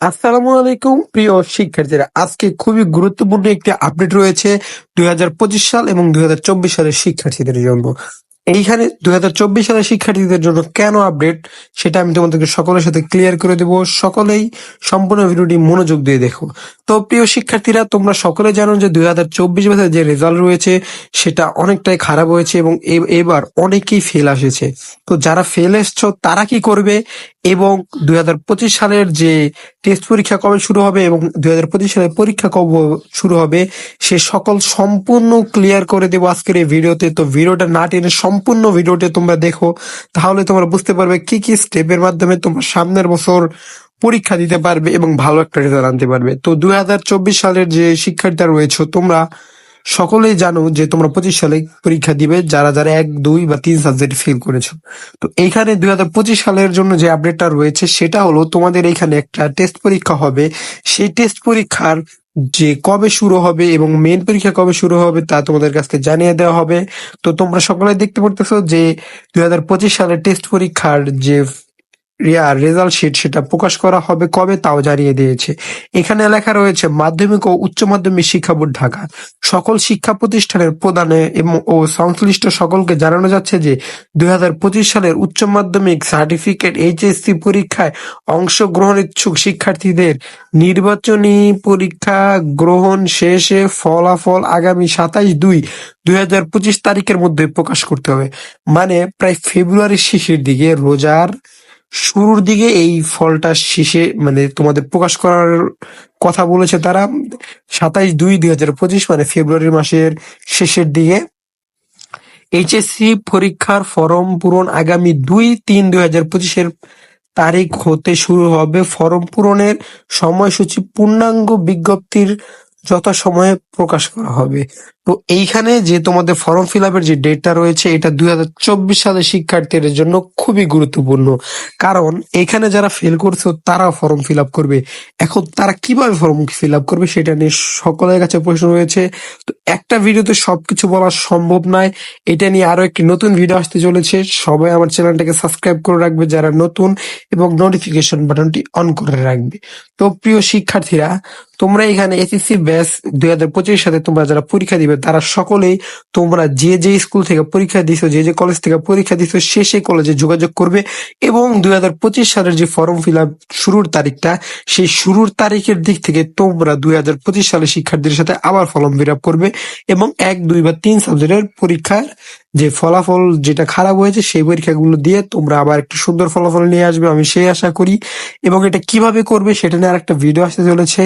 আসসালামু আলাইকুম, প্রিয় শিক্ষার্থীরা। আজকে খুবই গুরুত্বপূর্ণ একটি আপডেট রয়েছে দু হাজার পঁচিশ সাল এবং দু হাজার চব্বিশ সালের শিক্ষার্থীদের জন্য। এইখানে দুই সালের শিক্ষার্থীদের জন্য কেন আপডেট, সেটা আমি তোমাদেরকে সকলের সাথে ক্লিয়ার করে দেব। সকলেই সম্পূর্ণ ভিডিওটি মনোযোগ দিয়ে দেখো। তো প্রিয় শিক্ষার্থীরা, তোমরা সকলে জানো যে দুই হাজার চব্বিশ যে রেজাল্ট রয়েছে, সেটা অনেকটাই খারাপ হয়েছে এবং এবার অনেকেই ফেল আসেছে। তো যারা ফেল এসছো, তারা কি করবে? এবং দুই হাজার পঁচিশ সালের যে টেস্ট পরীক্ষা কবে শুরু হবে এবং দুই সালের পরীক্ষা কবে শুরু হবে, সে সকল সম্পূর্ণ ক্লিয়ার করে দেবো আজকের এই ভিডিওতে। তো ভিডিওটা না টেনে সম্পূর্ণ ভিডিওটা তোমরা দেখো, তাহলে তোমরা বুঝতে পারবে কি কি স্টেপের মাধ্যমে তোমরা সামনের বছর পরীক্ষা দিতে পারবে এবং ভালো একটা রেজাল্ট আনতে পারবে। তো দুই হাজার চব্বিশ সালের যে শিক্ষার্থীরা রয়েছে, তোমরা সকলেই জানো যে তোমরা পঁচিশ সালে পরীক্ষা দিবে, যারা যারা এক, দুই বা তিন সাবজেক্ট ফেল করেছ। তো এইখানে দুই হাজার পঁচিশ সালের জন্য যে আপডেটটা রয়েছে, সেটা হলো তোমাদের এইখানে একটা টেস্ট পরীক্ষা হবে। সেই টেস্ট পরীক্ষার যে কবে শুরু হবে এবং মেন পরীক্ষা কবে শুরু হবে, তা তোমাদের কাছে জানিয়ে দেওয়া হবে। তো তোমরা সকলে দেখতে পারতেছো যে দুই হাজার পঁচিশ সালের টেস্ট পরীক্ষার যে রেজাল্ট শিট সেটা প্রকাশ করা হবে কবে তাও জানিয়ে দিয়েছে। এখানে লেখা রয়েছে, মাধ্যমিক ও উচ্চ মাধ্যমিক শিক্ষা বোর্ড ঢাকা। সকল শিক্ষা প্রতিষ্ঠানের প্রদানে এবং ও সংশ্লিষ্ট সকলকে জানানো যাচ্ছে যে দুই হাজার পঁচিশ সালের উচ্চ মাধ্যমিক সার্টিফিকেট এইচএসসি পরীক্ষায় অংশগ্রহণ ইচ্ছুক শিক্ষার্থীদের নির্বাচনী পরীক্ষা গ্রহণ শেষে ফলাফল আগামী সাতাইশ দুই দুই তারিখের মধ্যে প্রকাশ করতে হবে। মানে প্রায় ফেব্রুয়ারির শেষের দিকে রোজার শুরুর দিকে এই ফলটা শেষে মানে তোমাদের প্রকাশ করার কথা বলেছে তারা সাতাইশ দুই দুই হাজার পঁচিশ মানে ফেব্রুয়ারি মাসের শেষের দিকে। এইচএসসি পরীক্ষার ফর্ম পূরণ আগামী দুই তিন দুই হাজার পঁচিশের তারিখ হতে শুরু হবে। ফর্ম পূরণের সময়সূচি পূর্ণাঙ্গ বিজ্ঞপ্তির যথাসময়ে প্রকাশ করা হবে। তো এইখানে যে তোমাদের ফর্ম ফিল আপের যে ডেটটা রয়েছে, এটা দুই সালের শিক্ষার্থীদের জন্য খুবই গুরুত্বপূর্ণ। কারণ এখানে যারা ফেল করছে তারা ফর্ম ফিল আপ করবে। এখন তারা কীভাবে ফর্ম ফিল আপ করবে, সেটা নিয়ে সকলের কাছে প্রশ্ন রয়েছে। তো একটা ভিডিওতে সবকিছু বলা সম্ভব নয়। এটা নিয়ে আরও একটি নতুন ভিডিও আসতে চলেছে। সবাই আমার চ্যানেলটাকে সাবস্ক্রাইব করে রাখবে যারা নতুন এবং নোটিফিকেশন বাটনটি অন করে রাখবে। তো প্রিয় শিক্ষার্থীরা তোমরা এখানে এসএসসি ব্যাচ দুই হাজার পঁচিশের সাথে তোমরা যারা পরীক্ষা দিবে, তারা সকলেই তোমরা যে যে স্কুল থেকে পরীক্ষা দিছো, যে যে কলেজ থেকে পরীক্ষা দিছো, সে সেই কলেজে যোগাযোগ করবে এবং দুই হাজার পঁচিশ সালের যে ফর্ম ফিল আপ শুরুর তারিখটা, সেই শুরুর তারিখের দিক থেকে তোমরা দুই হাজার পঁচিশ সালের শিক্ষার্থীদের সাথে আবার ফর্ম ফিল আপ করবে এবং এক, দুই বা তিন সাবজেক্টের পরীক্ষার যে ফলাফল যেটা খারাপ হয়েছে সেই পরীক্ষাগুলো দিয়ে তোমরা আবার একটু সুন্দর ফলাফল নিয়ে আসবে, আমি সেই আশা করি। এবং এটা কীভাবে করবে সেটা নিয়ে আরেকটা ভিডিও আসতে চলেছে।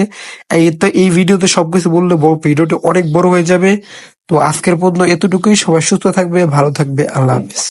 এই ভিডিওতে সবকিছু বললে ভিডিওটা অনেক বড় হয়ে যাবে। তো আজকের পর্যন্ত এতটুকুই। সবাই সুস্থ থাকবে, ভালো থাকবে। আল্লাহ হাফিজ।